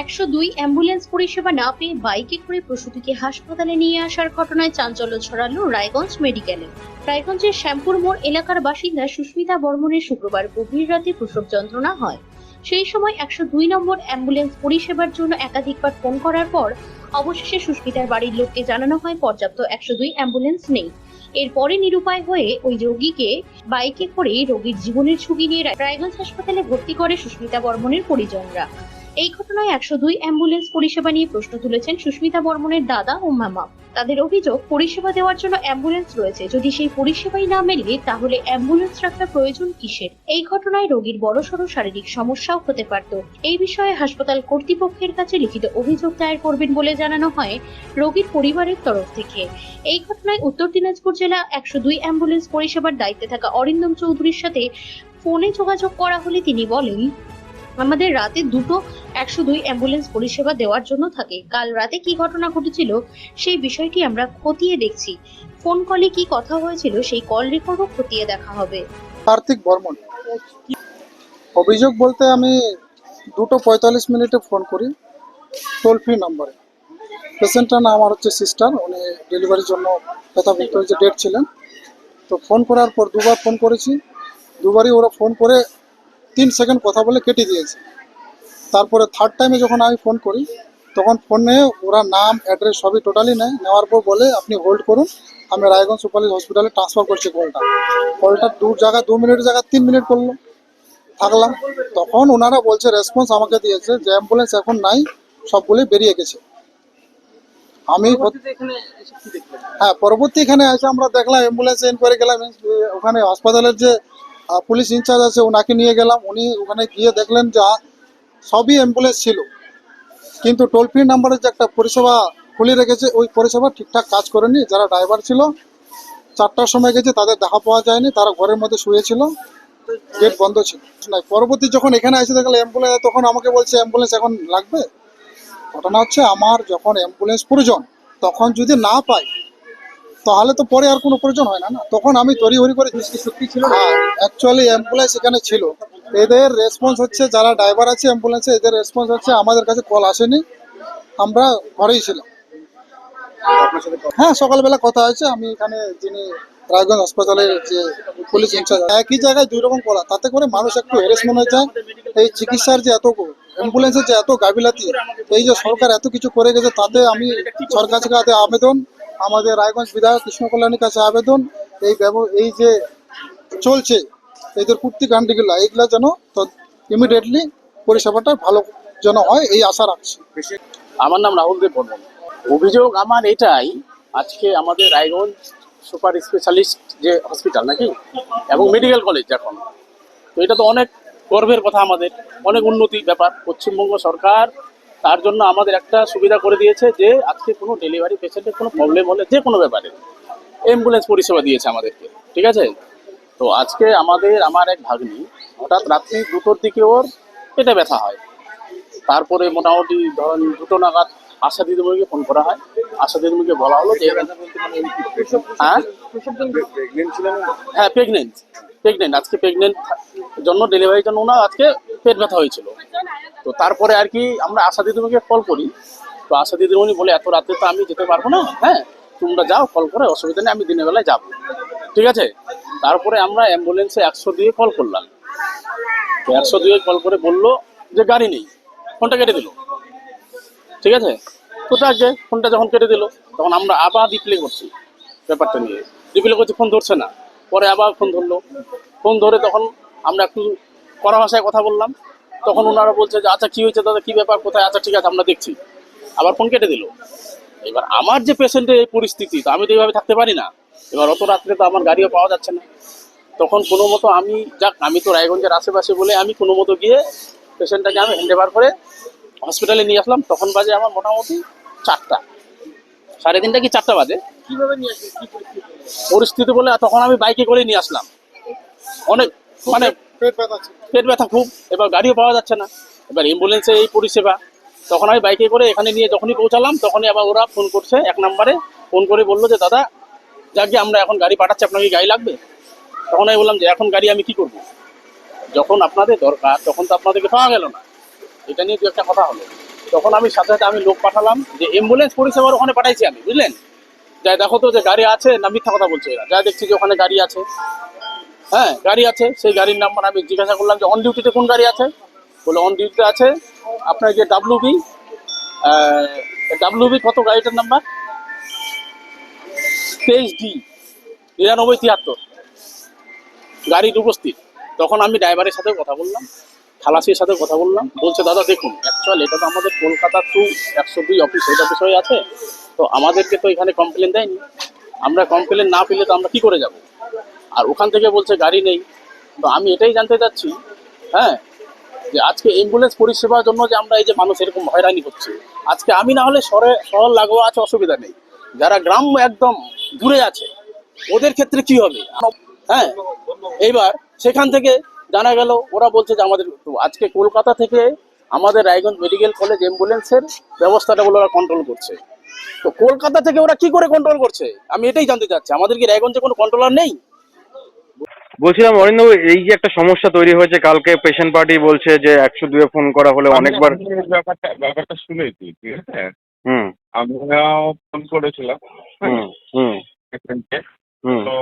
একশো দুই অ্যাম্বুলেন্স পরিষেবা না পেয়ে বাইকে করে প্রসূতিকে হাসপাতালে নিয়ে আসার ঘটনায় চাঞ্চল্য ছড়ালো রায়গঞ্জ মেডিকেলে। রায়গঞ্জের শ্যামপুর মোড় এলাকার বাসিন্দা সুস্মিতা বর্মনের শুক্রবার গভীর রাতে প্রসব যন্ত্রণা হয়। সেই সময় একশো দুই নম্বর অ্যাম্বুলেন্স পরিষেবার জন্য একাধিকবার ফোন করার পর অবশেষে সুস্মিতার বাড়ির লোককে জানানো হয়, পর্যাপ্ত একশো দুই অ্যাম্বুলেন্স নেই। এরপরে নিরুপায় হয়ে ওই রোগীকে বাইকে করে রোগীর জীবনের ঝুঁকি নিয়ে রায়গঞ্জ হাসপাতালে ভর্তি করে সুস্মিতা বর্মনের পরিজনরা। এই ঘটনায় একশো দুই অ্যাম্বুলেন্স পরিষেবা নিয়ে প্রশ্ন তুলেছেন সুস্মিতা বর্মনের দাদা ও মামা। তাদের অভিযোগ, পরিষেবা দেওয়ার জন্য অ্যাম্বুলেন্স রয়েছে। যদি সেই পরিষেবাই না মেলে, তাহলে অ্যাম্বুলেন্স রাখার প্রয়োজন কিসের? এই ঘটনায় রোগীর বড়সড় শারীরিক সমস্যাও হতে পারত। এই বিষয়ে হাসপাতাল কর্তৃপক্ষের কাছে লিখিত অভিযোগ দায়ের করবেন বলে জানানো হয় রোগীর পরিবারের তরফ থেকে। এই ঘটনায় উত্তর দিনাজপুর জেলা একশো দুই অ্যাম্বুলেন্স পরিষেবার দায়িত্বে থাকা অরিন্দম চৌধুরীর সাথে ফোনে যোগাযোগ করা হলে তিনি বলেন, আমাদের রাতে দুটো একশো দুই অ্যাম্বুলেন্স পরিষেবা দেওয়ার জন্য থাকে। কাল রাতে কি ঘটনা ঘটেছিল সেই বিষয়টি আমরা খতিয়ে দেখছি। ফোন কলে কি কথা হয়েছিল সেই কল রেকর্ডও খতিয়ে দেখা হবে। কার্তিক বর্মন। অভিযোগ বলতে আমি দুটো পঁয়তাল্লিশ মিনিটে ফোন করি টোল ফ্রি নম্বরে। পেশেন্টটার নাম আমার হচ্ছে সিস্টার, উনি ডেলিভারির জন্য বলতে হয়েছে ডেট ছিলেন। তো ফোন করার পর দুবার ফোন করেছি। দুবারই ওরা ফোন করে তিন সেকেন্ড কথা বলে কেটে দিয়েছে। তারপরে থার্ড টাইমে যখন আমি ফোন করি তখন ফোনে ওরা নাম অ্যাড্রেস সবই টোটালি নেয়। নেওয়ার পর বলে আপনি হোল্ড করুন আমি রায়গঞ্জ সুপারলিশ হসপিটালে ট্রান্সফার করছি কলটা কলটা দু জায়গা দু মিনিটের জায়গায় তিন মিনিট করল। থাকলাম। তখন ওনারা বলছে রেসপন্স আমাকে দিয়েছে যে অ্যাম্বুলেন্স এখন নাই সবগুলোই বেরিয়ে গেছে। আমি হ্যাঁ পরবর্তী এখানে এসে আমরা দেখলাম অ্যাম্বুলেন্স ইনকোয়ারি গেলাম ওখানে হাসপাতালের যে পুলিশ ইনচার্জ আছে ওনাকে নিয়ে গেলাম। উনি ওখানে গিয়ে দেখলেন যে সবই অ্যাম্বুলেন্স ছিল। কিন্তু টোল ফ্রি নাম্বারের যে একটা পরিষেবা খুলে রেখেছে ওই পরিষেবা ঠিকঠাক কাজ করেনি। যারা ড্রাইভার ছিল চারটার সময় গেছে তাদের দেখা পাওয়া যায়নি। তারা ঘরের মধ্যে শুয়েছিল গেট বন্ধ ছিল। না পরবর্তী যখন এখানে এসে দেখলাম অ্যাম্বুলেন্স তখন আমাকে বলছে অ্যাম্বুলেন্স এখন লাগবে? ঘটনা হচ্ছে আমার যখন অ্যাম্বুলেন্স প্রয়োজন তখন যদি না পাই তাহলে তো পরে আর কোনো প্রয়োজন হয় না না? তখন আমি তড়িঘড়ি করে সত্যি ছিল অ্যাকচুয়ালি অ্যাম্বুলেন্স এখানে ছিল। এদের রেসপন্স হচ্ছে যারা ড্রাইভার আছে অ্যাম্বুলেন্সে এদের রেসপন্স হচ্ছে আমাদের কাছে কল আসেনি। আমরা ঘরেই ছিলাম। হ্যাঁ সকালবেলা কথা হয়েছে। আমি এখানে যিনি রায়গঞ্জ হাসপাতালের যে পুলিশ ইনচার্জ একই জায়গায় দুই রকম করা। তাতে করে মানুষ একটু হ্যারেসমেন্ট হয়ে যায়। এই চিকিৎসার যে এত অ্যাম্বুলেন্সের যে এত গাফিলাতি, এই যে সরকার এত কিছু করে গেছে, তাতে আমি সরকার কাছে আবেদন, আমাদের রায়গঞ্জ বিধায়ক কৃষ্ণ কল্যাণীর কাছে আবেদন। এই এই যে চলছে এদের কুর্তি কাণ্ডগুলো এইগুলো যেন ইমিডিয়েটলি পরিষেবাটা ভালো যেন হয়, এই আশা রাখছি। আমার নাম রাহুল দেব বর্মন। অভিযোগ আমার এটাই, আজকে আমাদের রায়গঞ্জ সুপার স্পেশালিস্ট যে হসপিটাল নাকি, এবং মেডিকেল কলেজ এখন। তো এটা তো অনেক গর্বের কথা আমাদের, অনেক উন্নতি ব্যাপার। পশ্চিমবঙ্গ সরকার তার জন্য আমাদের একটা সুবিধা করে দিয়েছে যে, আজকে কোনো ডেলিভারি পেশেন্টের কোনো প্রবলেম হলে যে কোনো ব্যাপারে অ্যাম্বুলেন্স পরিষেবা দিয়েছে আমাদেরকে, ঠিক আছে? তো আজকে আমাদের আমার এক ভাগ্নি হঠাৎ রাত্রি দুটোর দিকে ওর পেটে ব্যথা হয়। তারপরে মোটামুটি ধরেন দুটো নাগাদ আশা দিদিমণিকে ফোন করা হয়। আশা দিদিমণিকে বলা হলো যে হ্যাঁ? হ্যাঁ? প্রেগনেন্ট প্রেগনেন্ট আজকে প্রেগনেন্ট জন্য ডেলিভারির জন্য ওনার আজকে পেট ব্যথা হয়েছিল। তো তারপরে আর কি আমরা আশা দিদিমণিকে কল করি। তো আশা দিদিমণি বলে এত রাতে তো আমি যেতে পারব না হ্যাঁ? তোমরা যাও কল করে অসুবিধা নেই আমি দিনের বেলায় যাব। ঠিক আছে? তারপরে আমরা অ্যাম্বুলেন্সে একশো দিয়ে কল করলাম। একশো দুয়ে কল করে বলল যে গাড়ি নেই, ফোনটা কেটে দিল। ঠিক আছে? তো যাকে ফোনটা যখন কেটে দিল, তখন আমরা আবার রিপ্লে করছি ব্যাপারটা নিয়ে। রিপ্লে করছি ফোন ধরছে না। পরে আবার ফোন ধরলো। ফোন ধরে তখন আমরা একটু কড়া ভাষায় কথা বললাম। তখন ওনারা বলছে যে আচ্ছা কী হয়েছে দাদা? কী ব্যাপার? কোথায়? আচ্ছা ঠিক আছে, আমরা দেখছি। আবার ফোন কেটে দিল। এবার আমার যে পেশেন্টের এই পরিস্থিতি, তো আমি তো এইভাবে থাকতে পারি না। এবার অত রাত্রে তো আমার গাড়িও পাওয়া যাচ্ছে না। তখন কোনো মতো আমি যাক আমি তো রায়গঞ্জের আশেপাশে বলে আমি কোনো মতো গিয়ে পেশেন্টটাকে আমি হ্যান্ড করে হসপিটালে নিয়ে আসলাম। তখন বাজে আমার মোটামুটি চারটা। সাড়ে তিনটা কি চারটা বাজে? কীভাবে নিয়ে পরিস্থিতি? বলে তখন আমি বাইকে করে নিয়ে আসলাম। অনেক মানে পেট ব্যথা পেট ব্যথা খুব এবার গাড়িও পাওয়া যাচ্ছে না। এবার অ্যাম্বুলেন্সে এই পরিষেবা। তখন আমি বাইকে করে এখানে নিয়ে যখনই পৌঁছালাম তখনই আবার ওরা ফোন করছে এক নম্বরে ফোন করে বলল যে দাদা যাকে আমরা এখন গাড়ি পাঠাচ্ছি, আপনাকে গাড়ি লাগবে? তখন আমি বললাম যে, এখন গাড়ি আমি কি করব? যখন আপনাদের দরকার, তখন তো আপনাদেরকে পাওয়া গেল না। এটা নিয়ে দু একটা কথা হলো। তখন আমি সাথে সাথে আমি লোক পাঠালাম যে অ্যাম্বুলেন্স পরিষেবার ওখানে পাঠাইছি আমি, বুঝলেন? যাই দেখো তো যে গাড়ি আছে না মিথ্যা কথা বলছে এরা। যা দেখছি যে ওখানে গাড়ি আছে। হ্যাঁ গাড়ি আছে, সেই গাড়ির নাম্বার আমি জিজ্ঞাসা করলাম যে অন ডিউটিতে কোন গাড়ি আছে? বলে অন ডিউটিতে আছে আপনার যে ডাব্লু বি বি কত গাড়িটার নাম্বার? তেইশ ডি নিরানব্বই, তিয়াত্তর। গাড়ির উপস্থিত। তখন আমি ড্রাইভারের সাথে কথা বললাম, খালাসির সাথে কথা বললাম। বলছে, দাদা, দেখুন অ্যাকচুয়াল এটা তো আমাদের কলকাতা টু একশো দুই অফিস হেড অফিস হয়ে আছে। তো আমাদেরকে তো এখানে কমপ্লেন দেয়নি। আমরা কমপ্লেন না পেলে তো আমরা কি করে যাব? আর ওখান থেকে বলছে, গাড়ি নেই। তো আমি এটাই জানতে চাচ্ছি হ্যাঁ যে আজকে অ্যাম্বুলেন্স পরিষেবার জন্য যে আমরা এই যে মানুষ এরকম হয়রানি হচ্ছে আজকে আমি না হলে শহরে, শহর লাগোয়া আছে, অসুবিধা নেই। যারা গ্রাম একদম দূরে আছে ওদের ক্ষেত্রে কি হবে? হ্যাঁ এইবার সেখান থেকে জানা গেল ওরা বলছে যে আমাদের আজকে কলকাতা থেকে আমাদের রায়গঞ্জ মেডিকেল কলেজ অ্যাম্বুলেন্সের ব্যবস্থাটা বলে ওরা কন্ট্রোল করছে। তো কলকাতা থেকে ওরা কি করে কন্ট্রোল করছে? আমি এটাই জানতে চাচ্ছি। আমাদের কি রায়গঞ্জে কোনো কন্ট্রোলার নেই? বলছিলাম অরিন্দবাবু এই যে একটা সমস্যা তৈরি হয়েছে কালকে পেশেন্ট পার্টি বলছে যে একশো দুয়ে ফোন করা হলে অনেকবার ব্যাপারটা ব্যাপারটা শুনেছি ঠিক আছে? হুম। আমরাও ফোন করেছিলাম। তো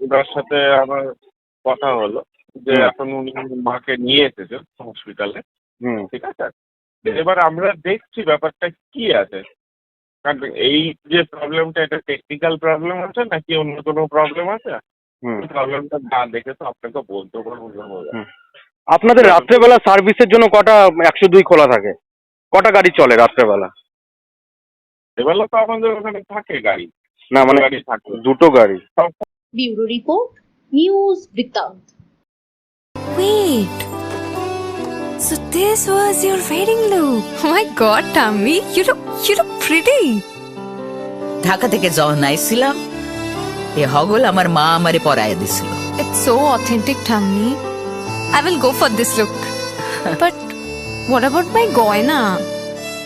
ওনার সাথে আমার কথা হলো যে এখন উনি মাকে নিয়ে এসেছেন হসপিটালে হুম। ঠিক আছে? এবার আমরা দেখছি ব্যাপারটা কি আছে। কারণ এই যে প্রবলেমটা এটা টেকনিক্যাল প্রবলেম আছে নাকি অন্য কোনো প্রবলেম আছে? প্রবলেমটা না দেখে তো আপনাকে বলতে পারব। আপনাদের রাত্রেবেলা সার্ভিসের জন্য কটা একশো দুই খোলা থাকে? কটা গাড়ি চলে রাত্রেবেলা? এবেলা তো আমাদের ওখানে থাকে গাড়ি না মানে গাড়ি থাকে দুটো গাড়ি ব্যুরো রিপোর্ট নিউজ বৃত্তান্ত Wait. So this was your wedding look. Oh my god, Tammy, you look you look pretty. Dhaka থেকে যখন আইছিলাম এ হগল আমার মা আমারে পরায় দিছিল It's so authentic, Tammy. I will go for this look. but what about my goina?